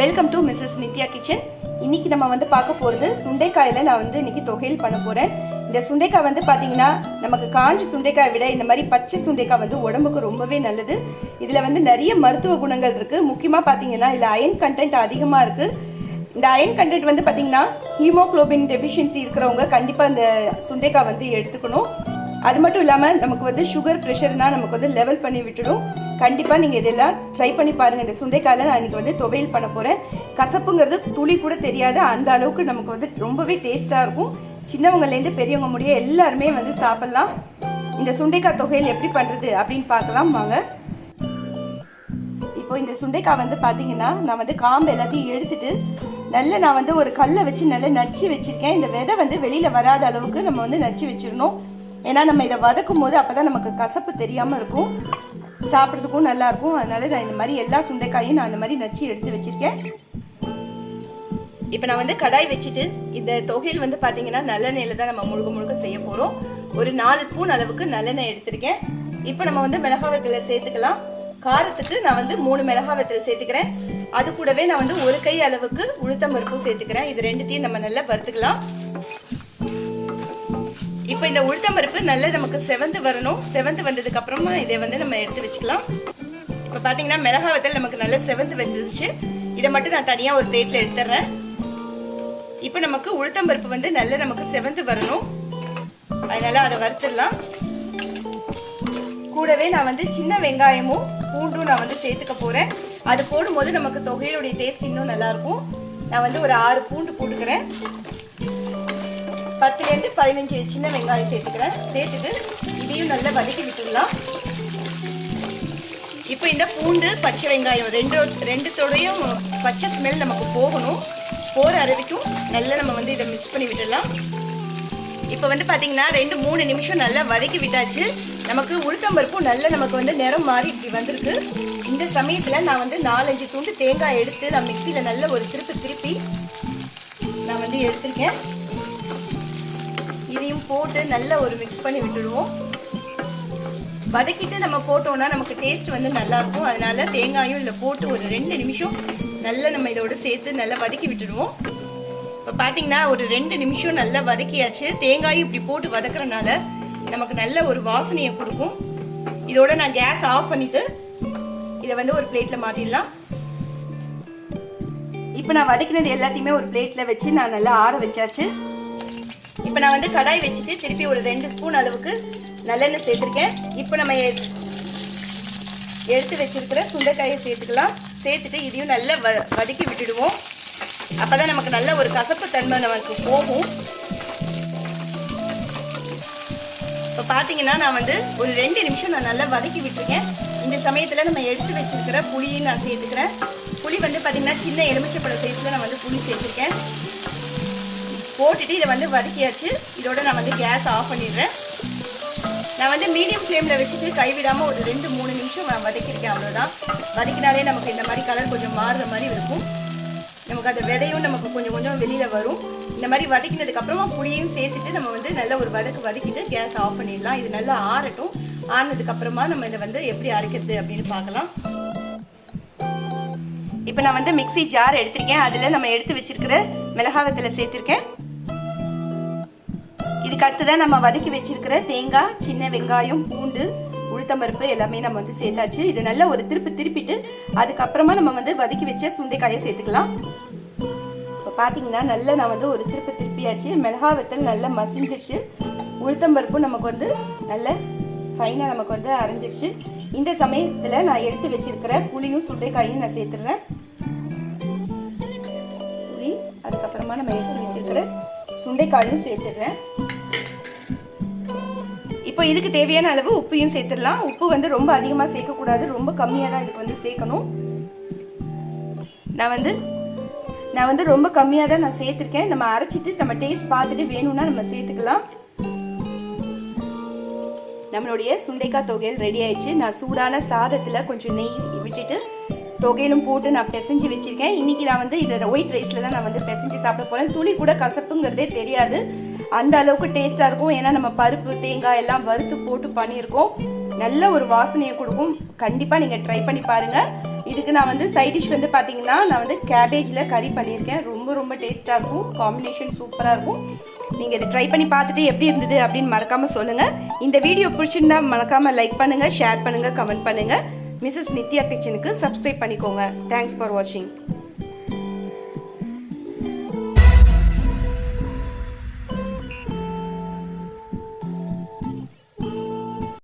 Welcome to Mrs Nithya kitchen இன்னைக்கு நம்ம வந்து பார்க்க போகிறது சுண்டைக்காயில் நான் வந்து இன்னைக்கு தொகையில் பண்ண போகிறேன் இந்த சுண்டைக்காய் வந்து பார்த்தீங்கன்னா நமக்கு காஞ்ச சுண்டைக்காய் விட இந்த மாதிரி பச்சை சுண்டைக்காய் வந்து உடம்புக்கு ரொம்பவே நல்லது. இதில் வந்து நிறைய மருத்துவ குணங்கள் இருக்குது முக்கியமாக பார்த்தீங்கன்னா இதில் அயன் கண்டென்ட் அதிகமாக இருக்குது இந்த அயன் கண்டென்ட் வந்து பார்த்தீங்கன்னா ஹீமோகுளோபின் டெஃபிஷியன்சி இருக்கிறவங்க கண்டிப்பாக இந்த சுண்டைக்காய் வந்து எடுத்துக்கணும். அது மட்டும் இல்லாமல் நமக்கு வந்து சுகர் ப்ரெஷர்னால் நமக்கு வந்து லெவல் பண்ணி விட்டுடும். கண்டிப்பாக நீங்கள் இதெல்லாம் ட்ரை பண்ணி பாருங்கள் இந்த சுண்டைக்காயில் நான் இன்னைக்கு வந்து துவையல் பண்ண போகிறேன் கசப்புங்கிறது துளி கூட தெரியாது. அந்த அளவுக்கு நமக்கு வந்து ரொம்பவே டேஸ்ட்டாக இருக்கும். சின்னவங்கலேருந்து பெரியவங்க முடிய எல்லாருமே வந்து சாப்பிட்லாம். இந்த சுண்டைக்காய் தொகையில் எப்படி பண்ணுறது அப்படின்னு பார்க்கலாம் வாங்க. இப்போ இந்த சுண்டைக்காய் வந்து பார்த்தீங்கன்னா நான் வந்து காம்பு எல்லாத்தையும் எடுத்துட்டு நல்ல நான் வந்து ஒரு கல்லை வச்சு நல்லா நச்சு வச்சுருக்கேன். இந்த விதை வந்து வெளியில் வராத அளவுக்கு நம்ம வந்து நச்சு வச்சிடணும். ஏன்னா நம்ம இதை வதக்கும் போது அப்போ தான் நமக்கு கசப்பு தெரியாமல் இருக்கும். சாப்பிட்றதுக்கும் நல்லா இருக்கும் அதனால நான் இந்த மாதிரி எல்லா சுண்டைக்காயும் நான் இந்த மாதிரி நச்சு எடுத்து வச்சிருக்கேன். இப்போ நான் வந்து கடாய் வச்சுட்டு இந்த தொகையில் வந்து பார்த்தீங்கன்னா நல்லெண்ணெயில் தான் நம்ம முழுக்க முழுக்க செய்ய போகிறோம் ஒரு நாலு ஸ்பூன் அளவுக்கு நல்லெண்ணெய் எடுத்திருக்கேன். இப்போ நம்ம வந்து மிளகாவத்தில் சேர்த்துக்கலாம். காரத்துக்கு நான் வந்து மூணு மிளகாவத்தில் சேர்த்துக்கிறேன். அது கூடவே நான் வந்து ஒரு கை அளவுக்கு உளுத்தம் பருப்பும் சேர்த்துக்கிறேன். இது ரெண்டுத்தையும் நம்ம நல்லா வறுத்துக்கலாம். இப்போ இந்த உளுத்தம் பருப்பு நல்லா நமக்கு செவந்து வரணும். செவந்து வந்ததுக்கு அப்புறமா இதை வந்து நம்ம எடுத்து வச்சுக்கலாம். இப்போ பார்த்தீங்கன்னா மிளகாவத்தில் நமக்கு நல்லா செவந்து வந்துருச்சு. இதை மட்டும் நான் தனியாக ஒரு பிளேட்டில் எடுத்துடுறேன் இப்போ நமக்கு உளுத்தம் பருப்பு வந்து நல்லா நமக்கு செவந்து வரணும். அதனால அதை வறுத்துடலாம். கூடவே நான் வந்து சின்ன வெங்காயமும் பூண்டும் நான் வந்து சேர்த்துக்க போகிறேன் அது போடும்போது நமக்கு தொகையிலுடைய டேஸ்ட் இன்னும் நல்லாயிருக்கும் நான் வந்து ஒரு ஆறு பூண்டு போட்டுக்கிறேன். பத்துலேருந்து பதினஞ்சு சின்ன வெங்காயம் சேர்த்துக்கிறேன். சேர்த்துட்டு இதையும் நல்லா வதக்கி விட்டுடலாம். இப்போ இந்த பூண்டு பச்சை வெங்காயம் ரெண்டு ரெண்டுத்தோடையும் பச்சை ஸ்மெல் நமக்கு போகணும். போகிற வரைக்கும் நல்லா நம்ம வந்து இதை மிக்ஸ் பண்ணி விட்டுடலாம். இப்போ வந்து பார்த்தீங்கன்னா ரெண்டு மூணு நிமிஷம் நல்லா வதக்கி விட்டாச்சு. நமக்கு உளுத்தம்பருப்பும் நல்லா நமக்கு வந்து நிறம் மாறி இப்படி வந்திருக்கு. இந்த சமயத்தில் நான் வந்து நாலஞ்சு துண்டு தேங்காய் எடுத்து நான் மிக்சியில் நல்ல ஒரு திருப்பி திருப்பி நான் வந்து எடுத்திருக்கேன். இதையும் போட்டு நல்லா ஒரு மிக்ஸ் பண்ணி விட்டுடுவோம். வதக்கிட்டு நம்ம போட்டோம்னா நமக்கு டேஸ்ட் வந்து நல்லா இருக்கும் அதனால தேங்காயும் இதில் போட்டு ஒரு ரெண்டு நிமிஷம் நல்லா நம்ம இதோட சேர்த்து நல்லா வதக்கி விட்டுடுவோம். இப்போ பார்த்தீங்கன்னா ஒரு ரெண்டு நிமிஷம் நல்லா வதக்கியாச்சு. தேங்காயும் இப்படி போட்டு வதக்குறனால நமக்கு நல்ல ஒரு வாசனையை கொடுக்கும். இதோட நான் கேஸ் ஆஃப் பண்ணிட்டு இதை வந்து ஒரு பிளேட்டில் மாற்றிடலாம் இப்போ நான் வதக்கினது எல்லாத்தையுமே ஒரு பிளேட்டில் வச்சு நான் நல்லா ஆற வச்சாச்சு. இப்போ நான் வந்து கடாய் வச்சுட்டு திருப்பி ஒரு ரெண்டு ஸ்பூன் அளவுக்கு நல்லெண்ணெய் சேர்த்துருக்கேன். இப்போ நம்ம எடுத்து வச்சுருக்கிற சுண்டைக்காயை சேர்த்துக்கலாம். சேர்த்துட்டு இதையும் நல்லா வ வதக்கி விட்டுடுவோம். அப்போ தான் நமக்கு நல்ல ஒரு கசப்பு தன்மை நமக்கு போகும். இப்போ பார்த்தீங்கன்னா நான் வந்து ஒரு ரெண்டு நிமிஷம் நான் நல்லா வதக்கி விட்டுருக்கேன். இந்த சமயத்தில் நம்ம எடுத்து வச்சிருக்கிற புளியும் நான் சேர்த்துக்கிறேன். புளி வந்து பார்த்தீங்கன்னா சின்ன எலுமிச்சப்பழம் சைஸில் நான் வந்து புளி சேர்த்துருக்கேன். போட்டுட்டு இதை வந்து வதக்கியாச்சு. இதோட நான் வந்து கேஸ் ஆஃப் பண்ணிடுறேன். நான் வந்து மீடியம் ஃப்ளேமில் வச்சுட்டு கைவிடாமல் ஒரு ரெண்டு மூணு நிமிஷம் நான் வதக்கியிருக்கேன். அவ்வளோதான் வதக்கினாலே நமக்கு இந்த மாதிரி கலர் கொஞ்சம் மாறுற மாதிரி இருக்கும். நமக்கு அந்த விதையும் நமக்கு கொஞ்சம் கொஞ்சம் வெளியில் வரும். இந்த மாதிரி வதக்கினதுக்கப்புறமா புளியும் சேர்த்துட்டு நம்ம வந்து நல்ல ஒரு வதக்கு வதக்கிட்டு கேஸ் ஆஃப் பண்ணிடலாம். இது நல்லா ஆறட்டும். ஆனதுக்கப்புறமா நம்ம இதை வந்து எப்படி அரைக்கிறது அப்படின்னு பார்க்கலாம். இப்போ நான் வந்து மிக்சி ஜார் எடுத்திருக்கேன். அதில் நம்ம எடுத்து வச்சிருக்கிற மிளகாவத்தில் சேர்த்துருக்கேன். இதுக்கு அடுத்ததான் நம்ம வதக்கி வச்சிருக்கிற தேங்காய் சின்ன வெங்காயம் பூண்டு உளுத்தம்பருப்பு எல்லாமே நம்ம வந்து சேர்த்தாச்சு. இது நல்லா ஒரு திருப்பி திருப்பிட்டு அதுக்கப்புறமா நம்ம வந்து வதக்கி வச்ச சுண்டைக்காயை சேர்த்துக்கலாம். இப்போ பார்த்தீங்கன்னா நல்லா நான் வந்து ஒரு திருப்பி திருப்பியாச்சு. மிளகா வத்தல் நல்லா மசிஞ்சிருச்சு. உளுத்தம்பருப்பும் நமக்கு வந்து நல்ல ஃபைனாக நமக்கு வந்து அரைஞ்சிருச்சு. இந்த சமயத்தில் நான் எடுத்து வச்சிருக்கிற புளியும் சுண்டைக்காயும் நான் சேர்த்துடுறேன். புளி அதுக்கப்புறமா நம்ம எடுத்து வச்சிருக்கிற சுண்டைக்காயும் சேர்த்துடுறேன். இப்போ இதுக்கு தேவையான அளவு உப்பையும் சேர்த்துடலாம். உப்பு வந்து ரொம்ப அதிகமாக சேர்க்கக்கூடாது. ரொம்ப கம்மியாக தான் இதுக்கு வந்து சேர்க்கணும். நான் வந்து நான் வந்து ரொம்ப கம்மியாக தான் நான் சேர்த்துருக்கேன். நம்ம அரைச்சிட்டு நம்ம டேஸ்ட் பார்த்துட்டு வேணும்னா நம்ம சேர்த்துக்கலாம். நம்மளுடைய சுண்டைக்காய் தொகையில் ரெடி ஆயிடுச்சு. நான் சூடான சாதத்தில் கொஞ்சம் நெய் விட்டுட்டு தொகையிலும் போட்டு நான் பிசைஞ்சு வச்சுருக்கேன். இன்றைக்கி நான் வந்து இதை ஒயிட் ரைஸில் தான் நான் வந்து பிசைஞ்சு சாப்பிட போகிறேன் துளி கூட கசப்புங்கிறதே தெரியாது. அந்த அளவுக்கு டேஸ்ட்டாக இருக்கும். ஏன்னா நம்ம பருப்பு தேங்காய் எல்லாம் வறுத்து போட்டு பண்ணியிருக்கோம். நல்ல ஒரு வாசனையை கொடுக்கும். கண்டிப்பாக நீங்கள் ட்ரை பண்ணி பாருங்கள் இதுக்கு நான் வந்து சைட் டிஷ் வந்து பார்த்தீங்கன்னா நான் வந்து கேபேஜில் கறி பண்ணியிருக்கேன். ரொம்ப ரொம்ப டேஸ்ட்டாக இருக்கும். காம்பினேஷன் சூப்பராக இருக்கும். நீங்கள் இதை ட்ரை பண்ணி பார்த்துட்டு எப்படி இருந்தது அப்படின்னு மறக்காமல் சொல்லுங்கள் இந்த வீடியோ பிடிச்சிருந்தா மறக்காமல் லைக் பண்ணுங்கள் ஷேர் பண்ணுங்கள் கமெண்ட் பண்ணுங்கள் மிஸ்ஸஸ் நித்யா கிச்சனுக்கு சப்ஸ்கிரைப் பண்ணிக்கோங்க. தேங்க்ஸ் ஃபார் வாட்சிங்